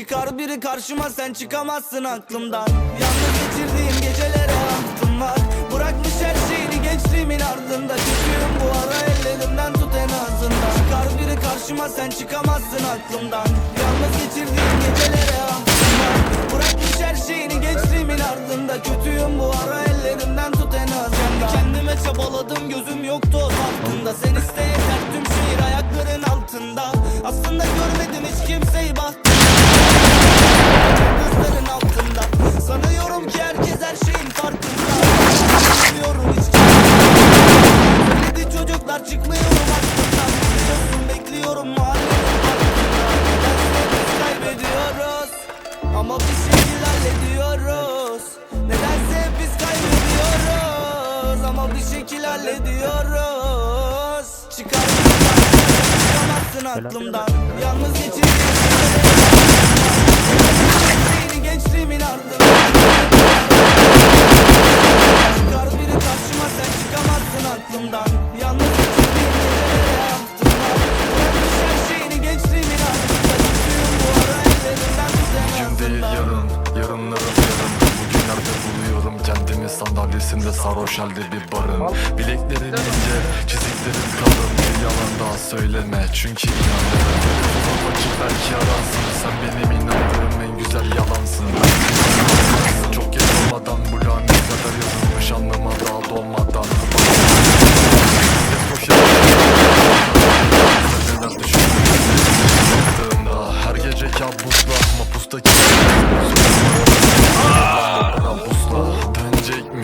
Çıkar biri karşıma sen çıkamazsın aklımdan. Yalnız geçirdiğim gecelere aklım var. Bırakmış her şeyini gençliğimin ardında. Kötüyüm bu ara ellerimden tut en azından. Çıkar biri karşıma sen çıkamazsın aklımdan. Yalnız geçirdiğim gecelere aklım var. Bırakmış her şeyini gençliğimin ardında. Kötüyüm bu ara ellerimden tut en azından. Kendime çabaladım gözüm yoktu o baktığında Sen iste yeter tüm şehir ayakların altında. Aslında görmedim hiç kimseyi bahtım Ama bir şekil hallediyoruz Çıkar aklımdan. Yalnız geçirdiğim Sandalyesinde sarhoş halde bir barın. Bileklerin ince çiziklerin kalın. Bir yalan daha söyleme çünkü inanırım. Vakit belki aransın Sen benim inandığım en güzel yalansın. Çok geç olmadan bu lanet kadar yazılmış Anlama daha dolmadan. Her gece kabusla mapustaki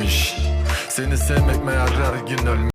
iş Seni sevmek meğer her gün ölmek